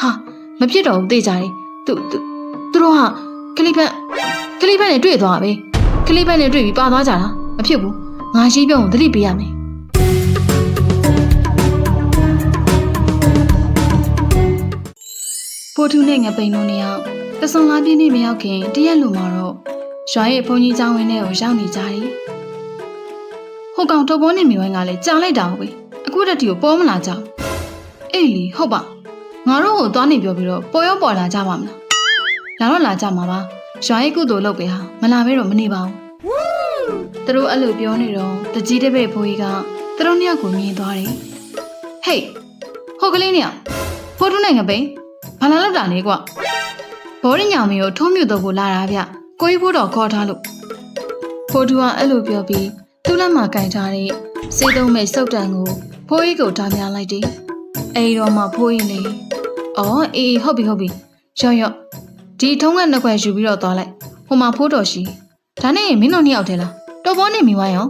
ဟာမဖြစ်တော့ဘူးသိကြတယ်သူသူသူတို့ဟာကလေးဖက်ကလေးဖက်နဲ့တွေ့သွားပဲကလေးဖက်နဲ့တွေ့ပြီးပါသွားကြတာမဖြစ်ဘူးငါရှိပြုံးကိုသတိပေးရမယ်ပိုးထူးနဲ့ငပိန်တို့နှစ်ယောက်တဆုံလာပြင်းနေမရောက်ခင်တရက်လူမှာတော့ရွာရဲ့ဘုန်းကြီးကျောင်းဝင်းထဲကိုရောက်နေကြတယ်။ဟိုကောင်တော်ပေါ်နေမိဝိုင်းကလည်းကြာလိုက်တာပဲ။အခုတက်တီကိုပေါ်မလာကြဘူး။အေးလီဟုတ်ပါ ငါတို့ကိုသွားနေပြောပြီးတော့ပေါ်ရောပေါ်လာကြပါမလား။လာတော့လာကြမှာပါ။ရွာရဲ့ကုသိုလ်လုပ်ပေးဟာမလာမဲတော့မနေပါဘူး။သူတို့အဲ့လိုပြောနေတော့တကြီးတစ်ပည့်ဘိုးကြီးကသူတို့နှစ်ယောက်ကိုမြင်သွားတယ်။ဟေးဟိုကလေးနှစ်ယောက်ဖိုးထူးနဲ့ငပိန်ဘာလာလောက်တာလဲကွဘောရညောင်မင်းကိုထုံးမြူတော့ကိုလာတာဗျကိုကြီးဖို့တော့ခေါ်ထားလို့ဖိုးတူကအဲ့လိုပြောပြီးသူ့လက်မှာကင်ထားတဲ့စေးသုံးမဲ့စုပ်တံကိုဖိုးကြီးကိုထားပြလိုက်တယ်အဲဒီတော့မှဖိုးကြီးလေ အော်အေးဟုတ်ပြီဟုတ်ပြီရော့ရော့ဒီထုံးကနှစ်ခွက်ယူပြီးတော့သွားလိုက်ဟိုမှာဖိုးတော်ရှိဒါနဲ့မင်းတို့နှစ်ယောက်ထဲလားတော်ပေါ်နေမိဝိုင်းရော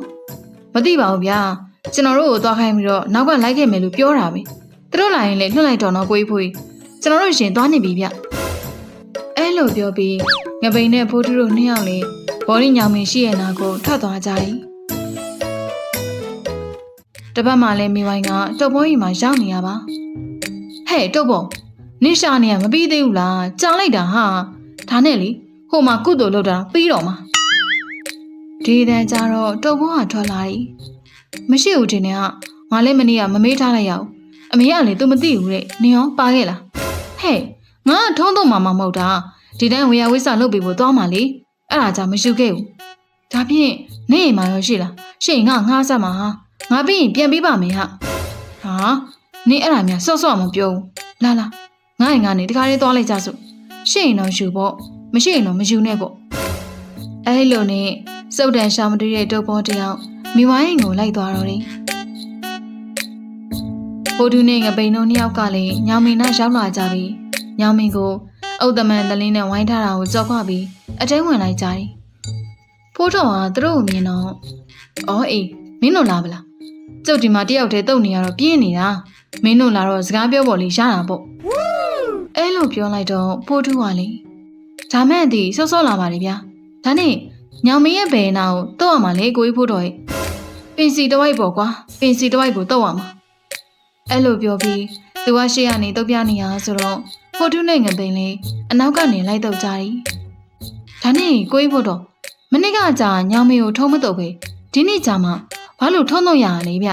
မသိပါဘူးဗျာကျွန်တော်တို့ကိုသွားခိုင်းပြီးတော့နောက်ကလိုက်ခဲ့မယ်လို့ပြောတာပဲသူတို့လာရင်လေလွှတ်လိုက်တော့တော့ကိုကြီးဖိုးကြီးကျွန်တော်တို့ရှင်သွားနေပြီဗျအဲ့လိုပြောပြီးငပိန်နဲ့ဖိုးထူးတို့နှစ်ယောက်လေးဘော်ရီညောင်မင်းရှိရဲ့နာကိုထွက်သွားကြတယ်တစ်ပတ်မှလည်းမိဝိုင်းကတုပ်ပေါ်ကြီးမှာရောက်နေရပါဟဲ့တုပ်ပေါ် နေရှာနေရမပြီးသေးဘူးလားကြာလိုက်တာဟာဒါနဲ့လေဟိုမှာကုသိုလ်လုပ်တာပြီးတော့မှာဒီတန်းကြတော့တုပ်ပေါ်ကထွက်လာတယ်မရှိဘူးတင်နေကငါလည်းမနေ့ကမမေးထားလိုက်ရအောင်အမေကလေ तू မသိဘူးတဲ့နေအောင်ပါခဲ့လားဟဲ့ငါကထုံးတော့မှမမဟုတ်တာဒီတိုင်းဝေယဝိဆလုပ်ပြီးဖို့သွားမှလေအဲ့ဒါကြောင့်မယူခဲ့ဘူးဒါဖြင့်နေအိမ်မှာရောရှိလားရှေ့ငါငှားဆက်မှာဟာငါပြီးရင်ပြန်ပေးပါမယ်ဟာဟာနေအဲ့ဒါများစော့စော့မပြောဘူးလာလာ ငါ့အိမ်ကနေတခါလေးသွားလိုက်ကြစို့ရှေ့ရင်တော့ယူပေါ့မရှိရင်တော့မယူနဲ့ပေါ့အဲ့လိုနဲ့စုတ်တန်ရှာမတွေ့တဲ့တုပ်ပေါ်တယောက်မိဝိုင်းအိမ်ကိုလိုက်သွားတော့တယ်ဘိုဒူနဲ့ငပိန်တို့နှစ်ယောက်ကလည်းညောင်မင်းနာရောက်လာကြပြီညောင်မင်းကိုအုတ်တမန်တလင်းနဲ့ဝိုင်းထားတာကိုကြောက်ခွပြီးအတဲဝင်လိုက်ကြတယ်ဖိုးတော်ကသူတို့ကိုမြင်တော့အော်အေးမင်းတို့လာပလားကျုပ်ဒီမှာတယောက်တည်းတုတ်နေရတော့ပြင်းနေတာမင်းတို့လာတော့စကားပြောပေါ်လေးရတာပေါ့ အဲ့လိုပြောလိုက်တော့ဖိုးထူးကလေဒါမဲ့အတီစောစောလာပါလေဗျာဒါနဲ့ညောင်မင်းရဲ့ဘယ်နာကိုတုတ်ရမှာလေကိုကြီးဖိုးတော်ရဲ့ပင်စီတစ်ဝိုက်ပေါ့ကွာပင်စီတစ်ဝိုက်ကိုတုတ်ရမှာအဲ့လိုပြောပြီးသူကရှေ့ကနေတုတ်ပြနေရဆိုတော့ဖိုထုနဲ့ငပိန်လေးအနောက်ကနေလိုက်တော့ကြတယ်။ဒါနဲ့ကိုကြီးဖို့တော့မနေ့ကကြာညောင်မေကိုထုံးမတော့ပဲဒီနေ့ကြာမှဘာလို့ထုံးတော့ရရလဲဗျ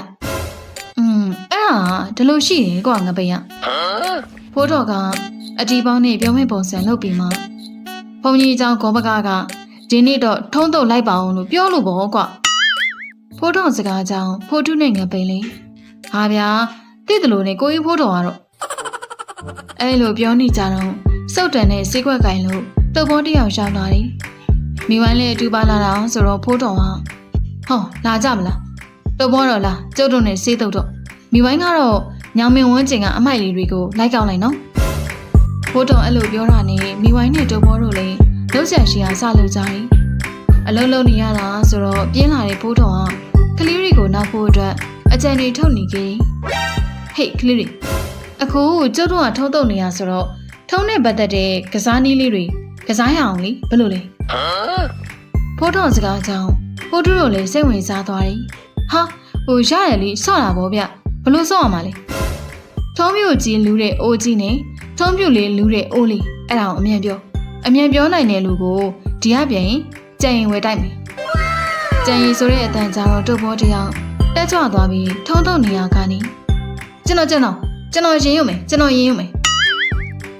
။อืมအဲ့ဒါဒီလိုရှိတယ်ကွာငပိန်က။ဖိုးတော်က အတီပေါင်းနဲ့ပြောမဲ့ပုံစံလုပ်ပြီးမှဘုံကြီးအကြောင်းဂောဘကကဒီနေ့တော့ထုံးတော့လိုက်ပါအောင်လို့ပြောလို့ပေါ့ကွာ။ဖိုးတော်စကားကြောင့်ဖိုထုနဲ့ငပိန်လေးဟာဗျာတိတယ်လို့နဲ့ကိုကြီးဖိုးတော်ကတော့အဲ့လိုပြောနေကြတော့စုတ်တန်နဲ့စေးခွက်ကင်လို့တုပ်ပေါ်တစ်ယောက်ရောက်လာတယ်။မိဝိုင်းလည်းအတူပါလာတာဆိုတော့ဖိုးတော်ကဟောလာကြမလားတုပ်ပေါ်တော့လားကျုပ်တို့နဲ့စေးတုပ်တော့မိဝိုင်းကတော့ညောင်မင်ဝန်းကျင်ကအမိုက်လေးတွေကိုလိုက်ကောက်လိုက်နော်။ ဖိုးတော်အဲ့လိုပြောတာနဲ့မိဝိုင်းနဲ့တုပ်ပေါ်တို့လည်းလှုပ်ရှားရှိအောင်စလုပ်ကြတယ်။အလုံးလုံးနေရတာဆိုတော့ပြင်းလာတဲ့ဖိုးတော်ကကလေးတွေကိုနောက်ဖို့အတွက်အကြံတွေထုတ်နေခဲ့တယ်။ဟေးကလေးတွေအခုကျုပ်တို့ကထုံးတုံနေရဆိုတော့ထုံးနဲ့ပတ်သက်တဲ့ကစားနည်းလေးတွေကစားရအောင်လေဘယ်လိုလဲဖိုးတော်စကားကြောင့်ဖိုးတူတို့လည်းစိတ်ဝင်စားသွားတယ်ဟာဟိုရရလေဆော့တာဗောဗျဘယ်လို့ဆော့ရမှာလဲထုံးမြူကြီးလူတဲ့အိုးကြီးနဲ့ ထုံးမြူလေးလူတဲ့အိုးလေးအဲ့ဒါကိုအမြန်ပြောအမြန်ပြောနိုင်တဲ့လူကိုဒီကပြန်ရင်ကြံရင်ဝယ်တိုက်မယ်ကြံရင်ဆိုတဲ့အတန်ကြာတော့တုတ်ဘောတယောက်တက်ကြွသွားပြီးထုံးတုံနေရကနေကျွန်တော်ကျွန်တော်ကျွန်တော်ရင်ရုံမယ်ကျွန်တော်ရင်ရုံမယ်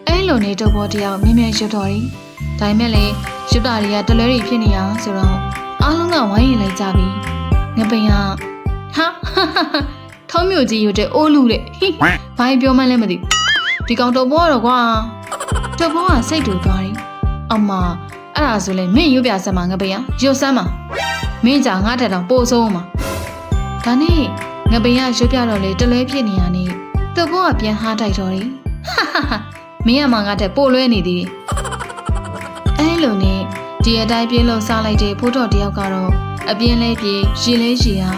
အဲ့လိုနေတော့ဘောတယောက်မြင်မြန်ရွတ်တော်ရီဒါပေမဲ့လေရွတ်တာတွေကတလဲတွေဖြစ်နေအောင်ဆိုတော့အားလုံးကဝိုင်းရင်လိုက်ကြပြီငပိန်ကဟာထုံးမြို့ကြီးရွတ်တဲ့အိုးလူတဲ့ဟိဘာပြောမှန်းလည်းမသိ ဒီကောင်တော့ဘောတော့ကွာတော့ဘောကစိတ်တူသွားတယ်အမအဲ့ဒါဆိုလေမင်းရွတ်ပြစမ်းမှာငပိန်ကရွတ်စမ်းမှာမင်းကြောင့်ငါတက်တော့ပို့ဆုံးမှာဒါနဲ့ငပိန်ကရွတ်ပြတော့လေတလဲဖြစ်နေရနေသူ့ဘောကပြန်ဟားတိုက်တော့တယ်ဟာဟာဟာမင်းကမှငါတက်ပို့လွဲနေသေးတယ်အဲလိုနဲ့ဒီအတိုင်းပြင်းလို့စားလိုက်တဲ့ဖိုးတော်တယောက်ကတော့အပြင်းလဲပြေရေလဲရေဟာ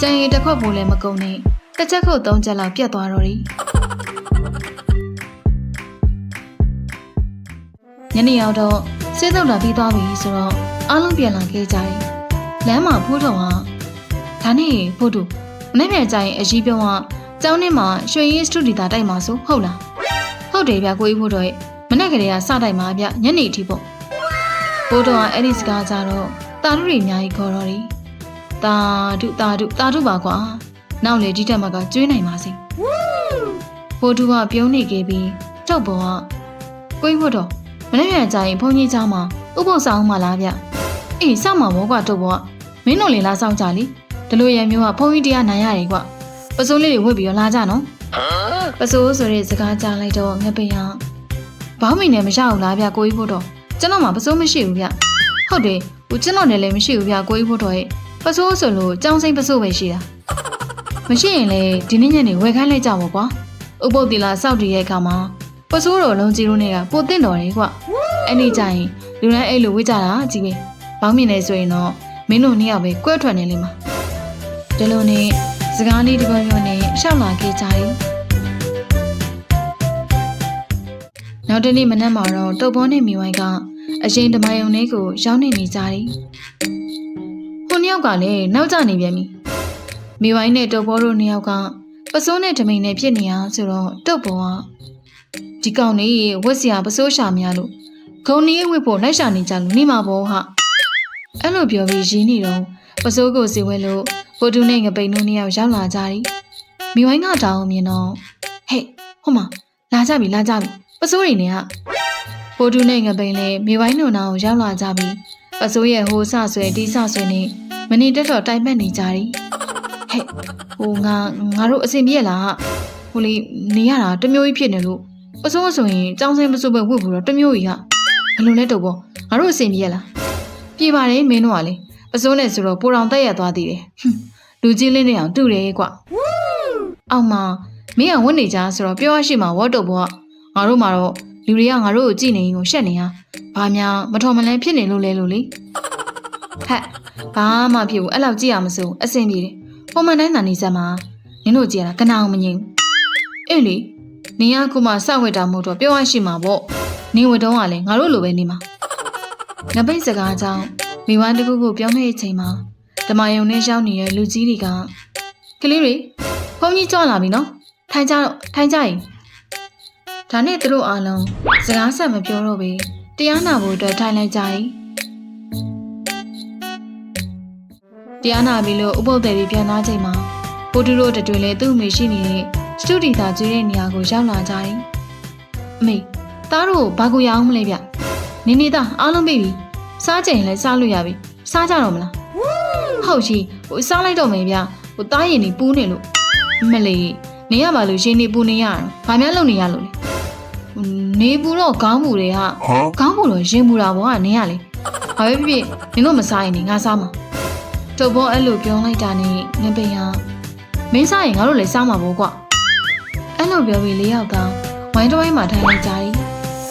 ကြံရည်တစ်ခွက်ပိုးလည်းမကုန်နဲ့တစ်ချက်ခုတ်သုံးချက်လောက်ပြတ်သွားတော့တယ် ညနေရောက်တော့စေးသုတ်တာပြီးသွားပြီဆိုတော့အားလုံးပြန်လာခဲ့ကြတယ်လမ်းမှာဖိုးထုံကဒါနဲ့ဖိုးတူမနေ့ပြန်ကြရင်အကြီးပြုံးကကျောင်းထဲမှာရွှေရည်စတူဒီတာတိုက်မှာဆိုဟုတ်လားဟုတ်တယ်ဗျကိုကြီးဖိုးတော်ရဲ့မနေ့ကလေးကစတိုက်မှာဗျညနေအထိပေါ့ဖိုးတော်ကအဲ့ဒီစကားကြတော့တာတို့တွေအများကြီးခေါ်တော့တယ်တာဒုတာဒုတာဒုပါကွာနောက်လေဒီတက်မှာကကျွေးနိုင်ပါစေဖိုးတူကပြုံးနေခဲ့ပြီးတောက်ပေါ်ကကိုကြီးဖိုးတော် မနေ့ပြန်ကြရင်ဘုန်းကြီးเจ้าမှာဥပုသ်ဆောင်မှလားဗျအေးစောင့်မှာဘောကွာတောက်ပေါ်ကမင်းတို့လေလားစောင့်ကြလीဒီလိုရံမျိုးကဘုန်းကြီးတရားနိုင်ရတယ်ကွပစိုးလေးတွေဝတ်ပြီးတော့လာကြနော်ပစိုးဆိုတဲ့စကားကြားလိုက်တော့ငပိယဘောင်းမီနဲ့မရဘူးလားဗျကိုကြီးဖိုးတော်ကျွန်တော်မှပစိုးမရှိဘူးဗျဟုတ်တယ်ဟိုကျွန်တော်နဲ့လည်းမရှိဘူးဗျကိုကြီးဖိုးတော်ရဲ့ပစိုးဆိုလို့ကြောင်းစိမ့်ပစိုးပဲရှိတာမရှိရင်လေဒီနေ့ညနေဝယ်ခိုင်းလိုက်ကြပါကွာဥပုပ်တီလာစောက်တည်ရဲ့အခါမှာ ပစိုးတော်လုံးကြီးတို့နဲ့ကပိုတင့်တော်တယ်ကွအဲ့ဒီကြရင်လူတိုင်းအဲ့လိုဝေ့ကြတာကြီးပဲဘောင်းမီနဲ့ဆိုရင်တော့မင်းတို့နှစ်ယောက်ပဲကွဲထွက်နေလိမ့်မှာဒီလိုနဲ့စကားလေးတစ်ပတ်ပြောနဲ့ရှောက်လာခဲ့ကြတယ်နောက်တနေ့မနက်မှာတော့တုပ်ပေါ်နဲ့မိဝိုင်းကအရင်ဓမယုံလေးကိုရောက်နေနေကြတယ်ဟိုနှစ်ယောက်ကလည်းနောက်ကျနေပြန်ပြီမိဝိုင်းနဲ့တုပ်ပေါ်တို့နှစ်ယောက်ကပစိုးနဲ့ဓမိန်နဲ့ဖြစ်နေအောင်ဆိုတော့တုပ်ပေါ်က ဒီကောင်လေးဝက်စရာပစိုးရှာများလို့ဂုံနီးဝစ်ဖို့လိုက်ရှာနေကြလို့နေမှာပေါ့ဟာအဲ့လိုပြောပြီးရင်းနေတော့ပစိုးကိုစီဝဲလို့ပိုတူနဲ့ငပိန်တို့နှစ်ယောက်ရောက်လာကြတယ်မိဝိုင်းကတောင်းမြင်တော့ဟဲ့ဟိုမှာလာကြပြီလာကြပြီပစိုးတွေနဲ့ကပိုတူနဲ့ငပိန်လည်းမိဝိုင်းတို့နာကိုရောက်လာကြပြီပစိုးရဲ့ဟိုဆဆွဲတီးဆဆွဲနဲ့မနေတက်တော့တိုင်ပတ်နေကြတယ်ဟဲ့ဟိုငါငါတို့အစင်ပြေလားဟိုလေနေရတာတမျိုးကြီးဖြစ်နေလို့ ပစိုးဆိုရင်ចောင်းစင်းပစိုးပဲဝတ်ဖို့တော့တမျိုးကြီးဟာဘယ်လိုလဲတော့ဘောငါတို့အစင်ပြေလားပြေပါတယ်မင်းတို့ကလေပစိုးနဲ့ဆိုတော့ပိုတောင်တက်ရသွားသေးတယ်ဟွန်းလူကြီးလေးနဲ့အောင်တူတယ်ကွအောက်မှာမင်းအောင်ဝတ်နေကြဆိုတော့ပြောရရှိမှာဝတ်တော့ဘောကငါတို့မှာတော့လူတွေကငါတို့ကိုကြည့်နေရင်ကိုရှက်နေဟာဘာများမတော်မလန်းဖြစ်နေလို့လဲလို့လေဟဲ့ဘာမှဖြစ်ဘူးအဲ့လောက်ကြည့်ရမစို့အဆင်ပြေတယ်ပုံမှန်တိုင်းသာနေစမ်းမှာနင်တို့ကြည့်ရတာကနာအောင်မငြိမ်ဘူးအေးလေ နင်ကခုမှစောက်ဝတ်တာမဟုတ်တော့ပြောရရှိမှာပေါ့နင်ဝတ်တော့ကလည်းငါတို့လိုပဲနေမှာငပိတ်စကားကြောင့်မိဝမ်းတစ်ခုခုပြောနေတဲ့အချိန်မှာဓမ္မယုံနဲ့ရောက်နေတဲ့လူကြီးတွေကကလေးတွေဘုန်းကြီးကြွလာပြီနော်ထိုင်ကြတော့ထိုင်ကြရင်ဒါနဲ့သူတို့အားလုံးစကားဆက်မပြောတော့ပဲတရားနာဖို့အတွက်ထိုင်လိုက်ကြရင်တရားနာပြီလို့ဥပုပ်တယ်တွေပြန်သွားချိန်မှာပိုတူတို့တတွေလည်းသူ့အမေရှိနေတဲ့ စတူဒီတာကျွေးတဲ့နေရာကိုရောက်လာကြတယ်အမေသားတို့ဘာကိုရအောင်မလဲဗျနေနေသားအားလုံးပြီပြီစားကြရင်လည်းစားလို့ရပြီစားကြတော့မလားဟုတ်ရှိဟိုစားလိုက်တော့မယ်ဗျဟိုတားရင်နေပူးနေလို့မလေးနေရပါလို့ရှင်နေပူနေရတာဘာများလုပ်နေရလို့လဲဟိုနေပူတော့ခေါင်းပူတွေဟာ Huh? ခေါင်းပူတော့ရင်ပူတာဘောကနေရလေဘာပဲဖြစ်ဖြစ်နင်တို့မစားရင်နေငါစားမှာတုပ်ဘောအဲ့လိုပြောလိုက်တာနဲ့ငပိန်ဟာမင်းစားရင်ငါတို့လည်းစားမှာပေါ့ကွ အဲ့လိုပြောပြီးလေးယောက်ကဝိုင်းတစ်ဝိုင်းမှာထိုင်လိုက်ကြတယ်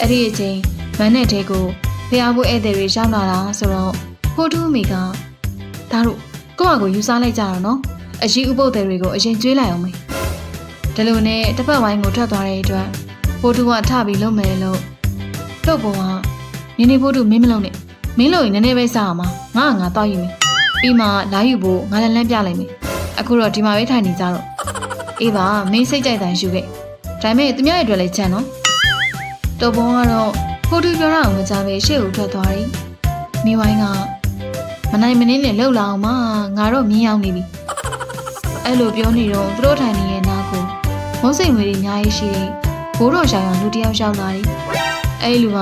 အဲ့ဒီအချိန်မန်းနဲ့တဲကိုဖျားဖို့ဧည့်သည်တွေရောက်လာတာဆိုတော့ဖိုးတူးမိကဒါတို့ကိုယ့်ဟာကိုယ်ယူစားလိုက်ကြတော့နော်အရှိဥပုပ်တွေကိုအရင်ကျွေးလိုက်အောင်မေဒီလိုနဲ့တစ်ပတ်ဝိုင်းကိုထွက်သွားတဲ့အတွက်ဖိုးတူကထပြီးလုံးမယ်လို့တော့ဘုံကနင်းနေဖိုးတူမင်းမလုံးနဲ့မင်းလို့ရင်နည်းနည်းပဲစားအောင်မငါကငါတောက်ယူမယ်ပြီးမှလာယူဖို့ငါလည်းလမ်းပြလိုက်မယ်အခုတော့ဒီမှာပဲထိုင်နေကြတော့ အေးပါမင်းစိတ်ကြိုက်တယ်ယူခဲ့ဒါပေမဲ့သူများရဲ့အတွက်လည်းချမ်းနော်တော့ဘုံကတော့ဖိုးတူပြောတာကိုမကြပဲရှေ့ကိုထွက်သွားတယ်မိဝိုင်းကမနိုင်မနှင်းနဲ့လှုပ်လာအောင်မငါတော့မြင်အောင်နေပြီအဲ့လိုပြောနေတော့သူတို့ထိုင်နေတဲ့နားကိုမုတ်စိမ်ဝေးတွေအများကြီးရှိတဲ့ဘိုးတော်ဆိုင်အောင်လူတစ်ယောက်ရောက်လာတယ်အဲ့လူက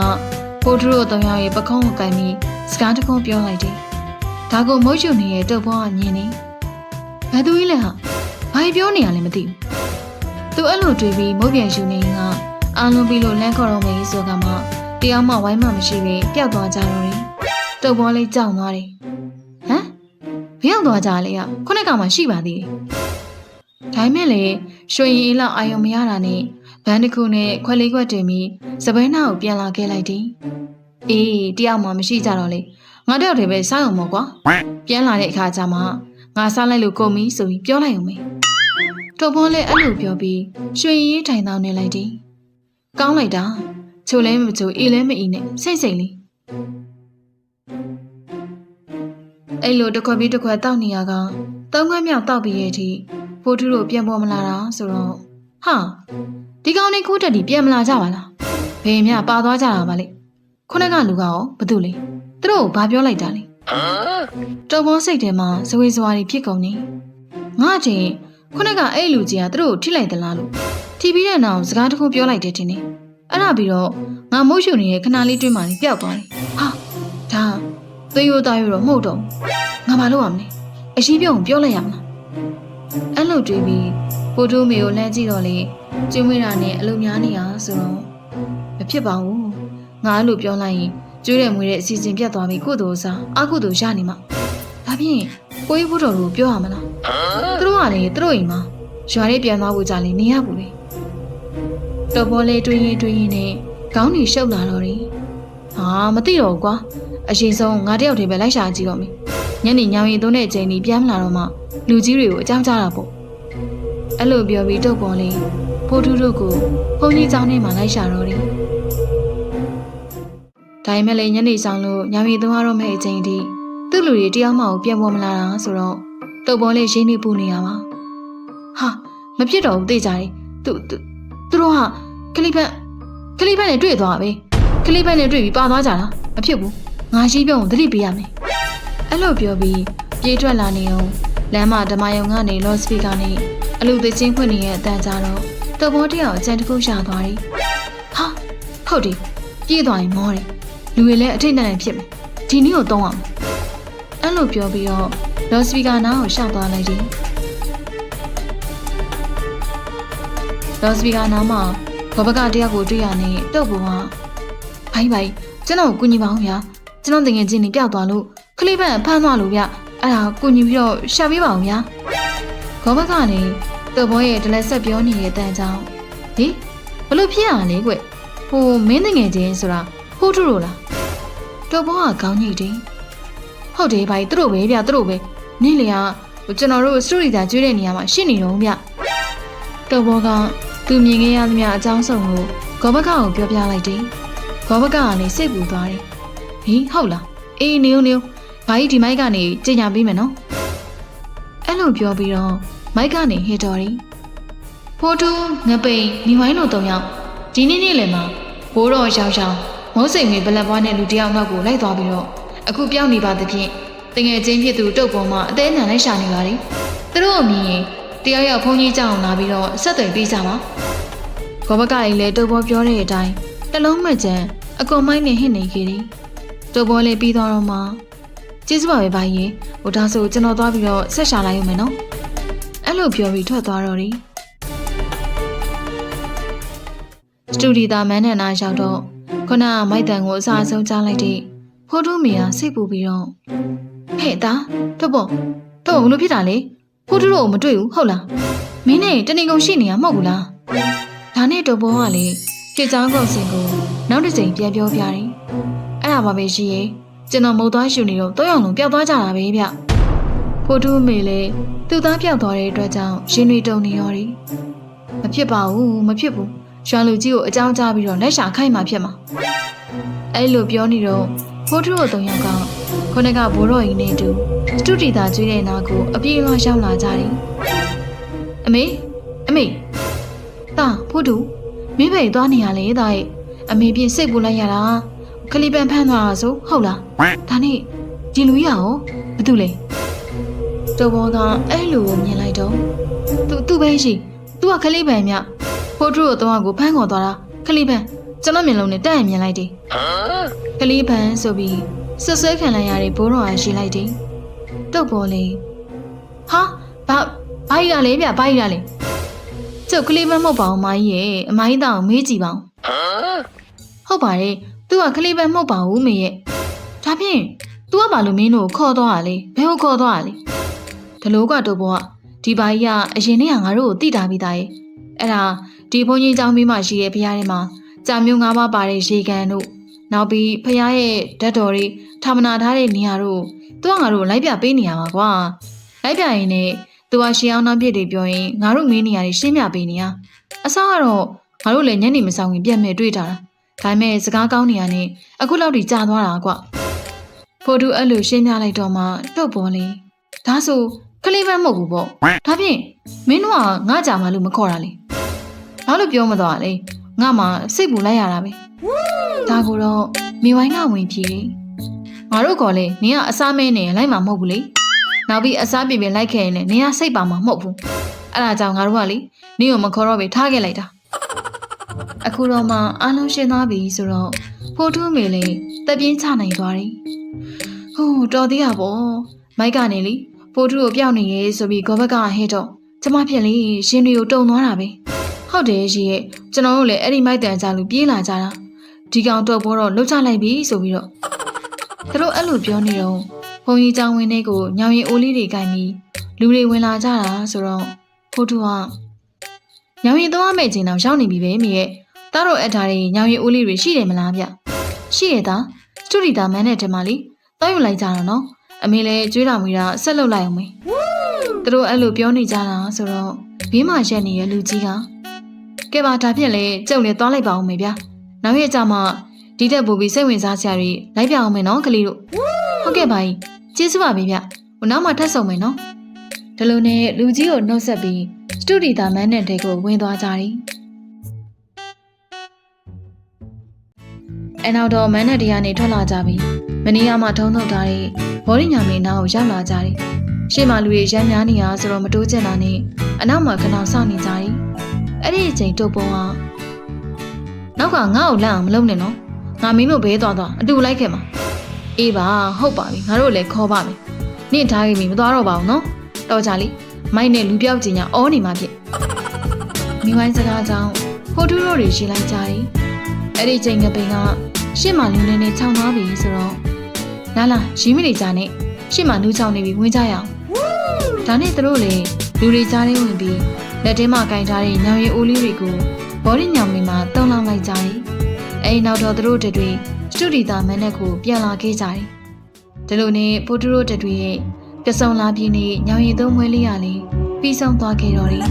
ပိုထရိုသုံးယောက်ရဲ့ပခုံးကိုကင်ပြီးစကားတစ်ခုပြောလိုက်တယ်ဒါကိုမုတ်ချူနေတဲ့တုပ်ပွားကမြင်နေဘယ်သူကြီးလဲဟာ ဘာပြောနေရလဲမသိဘူးသူအဲ့လိုတွေးပြီးမုတ်ပြန်ယူနေရင်ကအာလုံးပြီးလို့လမ်းခေါ်တော့မယ်ဆိုကမှတယောက်မှဝိုင်းမှမရှိပဲပျောက်သွားကြတော့တယ်တုပ်ပွားလေးကြောက်သွားတယ်ဟမ်ဘယ်ရောက်သွားကြလဲကခုနကမှရှိပါသေးတယ်ဒါပေမဲ့လေရွှေရင်အေးလောက်အာယုံမရတာနဲ့ဘန်းတစ်ခုနဲ့ခွက်လေးခွက်တင်ပြီးစပင်းနာကိုပြန်လာခဲ့လိုက်တယ်အေးတယောက်မှမရှိကြတော့လေငါတယောက်တည်းပဲစားအောင်မို့ကွာပြန်လာတဲ့အခါကျမှငါစားလိုက်လို့ကုန်ပြီဆိုပြီးပြောလိုက်အောင်မေ တော်ပေါ်လဲအဲ့လိုပြောပြီးရွှေရင်ရေးထိုင်တောင်းနေလိုက်တယ်ကောင်းလိုက်တာချိုလဲမချိုအေးလဲမအီနဲ့စိတ်စိတ်လေးအဲ့လိုတစ်ခွက်ပြီးတစ်ခွက်တောက်နေရကသုံးခွက်မြောက်တောက်ပြီးရဲ့အထိဖိုးထုတို့ပြန်ပေါ်မလာတာဆိုတော့ဟာဒီကောင်လေးခိုးတက်ဒီပြန်မလာကြပါလားဘယ်မြပါသွားကြတာပါလေခုနကလူကရောဘာတူလဲသူတို့ဘာပြောလိုက်တာလဲတော်ဘောစိတ်ထဲမှာဇဝေဇဝါတွေဖြစ်ကုန်နေငါချင်း ခုနကအဲ့လူကြီးကသူတို့ကိုထိလိုက်သလားလို့ထိပြီးတဲ့နောက်စကားတစ်ခုပြောလိုက်တယ်ထင်တယ်အဲ့ဒါပြီးတော့ငါမိုးရှူနေတဲ့ခဏလေးတွင်းမှလည်းပျောက်သွားတယ်ဟာဒါသေရိုးသားရိုးတော့မဟုတ်တော့ဘူးငါမလုပ်ရမလဲအရှိပြုံးပြောလိုက်ရမလားအဲ့လိုတွေးပြီးပိုတိုးမေကိုလမ်းကြည့်တော့လေကျွေးမွေးတာနဲ့အလုပ်များနေရဆိုတော့မဖြစ်ပါဘူးငါအဲ့လိုပြောလိုက်ရင်ကျွေးတဲ့မွေးတဲ့အစီအစဉ်ပြတ်သွားပြီကုသိုလ်စားအကုသိုလ်ရနေမှာဒါဖြင့် ကိုကြီးဘုတော်တို့ပြောရမလားသူတို့ကလေသူတို့အိမ်မှာရွာလေးပြန်သွားဖို့ကြလေနေရဘူးလေတော်ပေါ်လေးတွေးရင်တွေးရင်နဲ့ခေါင်းတွေရှုပ်လာတော့တယ်ဟာမသိတော့ဘူးကွာအရင်ဆုံးငါတယောက်တည်းပဲလိုက်ရှာကြည့်တော့မယ်ညနေညောင်ရင်သွန်းတဲ့အချိန်ကြီးပြန်မလာတော့မှလူကြီးတွေကိုအကြောင်းကြားတာပေါ့အဲ့လိုပြောပြီးတုတ်ပေါ်လေးဖိုးထူးတို့ကိုဘုန်းကြီးကျောင်းထဲမှာလိုက်ရှာတော့တယ်ဒါပေမဲ့လည်းညနေဆောင်လို့ညောင်ရင်သွန်းရတော့မယ့်အချိန်ထိ သူ့လူတွေတယောက်မှပြန်ပေါ်မလာတာဆိုတော့တုတ်ပေါ်လေးရင်းနေပူနေရပါဟာမဖြစ်တော့ဘူးသိကြတယ်သူသူသူတို့ဟာကလိပန်ကလိပန်နဲ့တွေ့သွားပဲကလိပန်နဲ့တွေ့ပြီးပါသွားကြတာမဖြစ်ဘူးငါရှိပြုံးကိုသတိပေးရမယ်အဲ့လိုပြောပြီးပြေးထွက်လာနေအောင်လမ်းမဓမ္မယုံကနေလော့စပီကာနဲ့အလူသချင်းဖွင့်နေတဲ့အတန်ကြတော့တုတ်ပေါ်တယောက်အကျန်တစ်ခုရှာသွားတယ်ဟာဟုတ်တယ်ပြေးသွားရင်မောတယ်လူတွေလည်းအထိတ်နဲ့နိုင်ဖြစ်မယ်ဒီနည်းကိုသုံးအောင် အဲ့လိုပြောပြီးတော့လော့စပီကာနားကိုရှောက်သွားလိုက်တယ်လော့စပီကာနားမှာဘောဘကတယောက်ကိုတွေ့ရနေတုတ်ပေါ်ကဘိုင်ဘိုင်ကျွန်တော်ကိုကူညီပါအောင်ဗျာကျွန်တော်တကယ်ချင်းနေပျောက်သွားလို့ခလေးပန်ဖမ်းသွားလို့ဗျအဲ့ဒါကူညီပြီးတော့ရှာပေးပါအောင်ဗျာဘောဘကလည်းတုတ်ဘောရဲ့ဒလက်ဆက်ပြောနေတဲ့အတန်ကြောင့်ဒီဘလို့ဖြစ်ရလဲကွဟိုမင်းတငယ်ချင်းဆိုတာဖိုးထုလို့လားတုတ်ဘောကခေါင်းညိတ်တယ် ဟုတ်တယ်ဗျသူတို့ပဲဗျသူတို့ပဲနင်းလေကဟိုကျွန်တော်တို့စတူဒီတာကျွေးတဲ့နေရာမှာရှင်းနေတော့ဗျတုတ်ဘောကသူမြင်ခဲ့ရသမျှအကြောင်းစုံကိုဂောဘကကိုပြောပြလိုက်တယ်ဂောဘကကလည်းစိတ်ပူသွားတယ်ဟင်ဟုတ်လားအေးနေဦးနေဦးဘာကြီးဒီမိုက်ကနေကြင်ညာပေးမယ်နော်အဲ့လိုပြောပြီးတော့မိုက်ကနေဟစ်တော်ရီဖိုးတူငပိန်ညီဝိုင်းတို့တုံရောက်ဒီနေ့နေ့လည်းမှာဘိုးတော်ရောက်ရောက်မုံးစိန်ငွေဘလက်ပွားနဲ့လူတယောက်နောက်ကိုလိုက်သွားပြီးတော့ အခုပြောင်းနေပါသဖြင့်တငယ်ချင်းဖြစ်သူတုတ်ပေါ်မှာအသေးအံလိုက်ရှာနေပါလေသူတို့အမြင်ရင်တယောက်ယောက်ဖုန်းကြီးကြောင်လာပြီးတော့ဆက်သွယ်ပေးကြပါဘောဘကကြီးလည်းတုတ်ပေါ်ပြောတဲ့အတိုင်းတလုံးမှကြံအကုန်မိုင်းနဲ့ဟစ်နေခဲ့တယ်တုတ်ပေါ်လေးပြီးသွားတော့မှကျေးဇူးပါပဲဗျာရင်ဟိုဒါဆိုကျွန်တော်သွားပြီးတော့ဆက်ရှာလိုက်ရုံမယ်နော်အဲ့လိုပြောပြီးထွက်သွားတော့တယ်စတူဒီတာမန်နဲ့နာရောက်တော့ခုနကမိုက်တန်ကိုအစားအဆုံးကြားလိုက်တဲ့ ဖိုးထုမီကစိတ်ပူပြီးတော့ဟဲ့သားတော့ပေါ့တော့ဘလို့ဖြစ်တာလဲဖိုးထုတို့ကိုမတွေ့ဘူးဟုတ်လားမင်းနဲ့တနေကုန်ရှိနေရမဟုတ်ဘူးလားဒါနဲ့တော့ဘောကလေပြစ်ချောင်းကုန်စင်ကိုနောက်တစ်ချိန်ပြန်ပြောပြတယ်အဲ့ဒါပါပဲရှိရဲ့ကျွန်တော်မုတ်သွားရှူနေတော့တော့အောင်လုံးပျောက်သွားကြတာပဲဗျဖိုးထုမေလေသူ့သားပျောက်သွားတဲ့အတွက်ကြောင့်ရှင်တွေတုံနေရော်တယ်မဖြစ်ပါဘူးမဖြစ်ဘူးရွှန်လူကြီးကိုအကြောင်းကြားပြီးတော့လက်ရှာခိုက်မှဖြစ်မှာအဲ့လိုပြောနေတော့ ဖိုးထုတို့တုံရောက်ကခုနကဘိုးတော်ကြီးနဲ့တူစတူဒီတာကျွေးတဲ့နာကိုအပြေးလွှာရောက်လာကြတယ်အမေအမေတာဖိုးထုမင်းပဲသွားနေရလေတာရဲ့အမေပြင်စိတ်ပူလိုက်ရတာခလီပန်ဖမ်းသွားတာဆိုဟုတ်လားဒါနဲ့ဒီလူကြီးရောဘာတူလဲတော်ဘောကအဲ့လိုကိုမြင်လိုက်တော့သူသူပဲရှိသူကခလီပန်မြဖိုးထုတို့တော့ကိုဖမ်းခေါ်သွားတာခလီပန်ကျွန်တော်မျက်လုံးနဲ့တက်ရင်မြင်လိုက်တယ် ကလေးပန်ဆိုပြီးဆွဆွဲခံလိုက်ရတဲ့ဘိုးတော်အားရှိလိုက်တယ်တုတ်ပေါ်လေဟာဘာဘာကြီးကလဲဗျဘာကြီးကလဲကျုပ်ကလေးမမဟုတ်ပါဘူးမကြီးရဲ့အမကြီးတောင်မေးကြည့်ပါဦးဟုတ်ပါတယ်သူကကလေးပဲမဟုတ်ပါဘူးမေရဲ့ဒါဖြင့် तू ကဘာလို့မင်းတို့ကိုခေါ်သွားတာလဲဘယ်ကိုခေါ်သွားတာလဲဒလို့ကတုတ်ပေါ်ကဒီဘာကြီးကအရင်နေ့ကငါတို့ကိုတိတာပြီးသားရဲ့အဲ့ဒါဒီဘုန်းကြီးเจ้าမိမရှိရဲ့ဘုရားထဲမှာကြာမျိုးငါးပါးပါတဲ့ရေကန်တို့ နောက်ပြီးဖះရဲ့ဓာတ်တော်တွေထာမနာထားတဲ့နေရာတို့သူကငါတို့လိုက်ပြပေးနေရမှာကွာလိုက်ပြရင်လည်းသူကရှေးအောင်နောက်ပြည့်တွေပြောရင်ငါတို့မင်းနေရာတွေရှင်းပြပေးနေရအစားကတော့ငါတို့လည်းညနေမဆောင်ခင်ပြက်မဲ့တွေ့တာဒါပေမဲ့စကားကောင်းနေရနဲ့အခုလောက်ထိကြာသွားတာကွဖိုတူအဲ့လိုရှင်းပြလိုက်တော့မှတုတ်ပေါ်လေဒါဆိုကလေးမမဟုတ်ဘူးပေါ့ဒါဖြင့်မင်းတို့ကငါကြာမှလို့မခေါ်တာလေဘာလို့ပြောမသွားလဲငါမှစိတ်ပူလိုက်ရတာပဲ ဒါကိုတော့မိဝိုင်းကဝင်ဖြေတယ်ငါတို့ကလည်းနင်ကအစားမဲနေလိုက်မှာမဟုတ်ဘူးလေနောက်ပြီးအစားပြပြလိုက်ခဲ့ရင်လည်းနင်ကစိတ်ပါမှာမဟုတ်ဘူးအဲ့ဒါကြောင့်ငါတို့ကလေနင်ကိုမခေါ်တော့ပဲထားခဲ့လိုက်တာအခုတော့မှအားလုံးရှင်းသွားပြီဆိုတော့ဖိုးထူးမေလေးတက်ပြင်းချနိုင်သွားတယ်။ဟိုးတော်သေးရပေါ့။မိုက်ကနေလေဖိုးထူးကိုပြောင်းနေရဲဆိုပြီးဂောဘက်ကဟဲ့တော့ကျမဖြစ်လေရှင်တွေကိုတုံသွားတာပဲ။ဟုတ်တယ်ရှိရဲ့ကျွန်တော်တို့လည်းအဲ့ဒီမိုက်တန်ကြလူပြေးလာကြတာ။ ဒီကောင်တော့ဘောတော့လှုပ်ချလိုက်ပြီဆိုပြီးတော့သူတို့အဲ့လိုပြောနေတော့ဘုံကြီးကျောင်းဝင်းလေးကိုညောင်ရင်အိုးလေးတွေကင်ပြီးလူတွေဝင်လာကြတာဆိုတော့ဖိုးထူးကညောင်ရင်သွားမဲ့ချိန်တော့ရောက်နေပြီပဲမိရဲ့တားတော့အထားတွေညောင်ရီဦးလေးတွေရှိတယ်မလားဗျရှိရတာစတူဒီတာမန်နဲ့တင်ပါလीတောက်ယူလိုက်ကြတော့နော်အမေလည်းကျွေးတာမွေးတာဆက်လုပ်လိုက်အောင်မေသူတို့အဲ့လိုပြောနေကြတာဆိုတော့ဘေးမှာရက်နေတဲ့လူကြီးကကဲပါဒါဖြင့်လေကြုံလေသွားလိုက်ပါအောင်မေဗျာ နောက်ရက်ကြမှာဒီတက်ပို့ပြီးစိတ်ဝင်စားစရာတွေလိုက်ပြအောင်မေနော်ကလေးတို့ဟုတ်ကဲ့ပါကြီးကျေးဇူးပါပဲဗျဟိုနောက်မှထပ်ဆုံမယ်နော်ဒီလိုနဲ့လူကြီးကိုနှုတ်ဆက်ပြီးစတူဒီတာမန်နဲ့တဲကိုဝင်သွားကြတယ်အနောက်တော့မန်းနဲ့တရားနေထွက်လာကြပြီမနီးယားမှာထုံးထုတ်ထားတဲ့ဘော်ဒီညာမင်းနာကိုရောက်လာကြတယ်ရှေ့မှာလူတွေရမ်းများနေရဆိုတော့မတိုးကျင်တာနဲ့အနောက်မှာခဏစောင့်နေကြတယ်အဲ့ဒီအချိန်တုပ်ပုံက နောက်ကငါ့ကိုလန့်အောင်မလုပ်နဲ့နော်ငါမင်းတို့ဘဲသွားသွားအတူလိုက်ခဲ့မှာအေးပါဟုတ်ပါပြီငါတို့လည်းခေါ်ပါမယ်နင့်ထားခဲ့ပြီမသွားတော့ပါဘူးနော်တော်ကြလေမိုက်နဲ့လူပြောက်ကြီးညာအောနေမှဖြစ်မိဝိုင်းစကားကြောင့်ဖိုတူရိုတွေရှိလိုက်ကြတယ်အဲ့ဒီချိန်ကပိန်ကရှစ်မှလူနေနေခြောင်သွားပြီဆိုတော့လာလာရီးမိနေကြနဲ့ရှစ်မှလူချောင်နေပြီဝင်ကြရအောင်ဒါနဲ့သူတို့လေလူတွေကြားထဲဝင်ပြီးလက်ထဲမှာကင်ထားတဲ့ညောင်ရည်အိုးလေးတွေကို ဘောဒီညောင်မင်းမှာတုံလောင်းလိုက်ကြတယ်အဲဒီနောက်တော့သူတို့တတွေစတူဒီတာမန်နဲ့ကိုပြန်လာခဲ့ကြတယ်ဒီလိုနဲ့ပိုတူတို့တတွေရဲ့ပစုံလာပြင်းနေညောင်ရည်သုံးမွဲလေးရလေးပြီးဆုံးသွားခဲ့တော့တယ်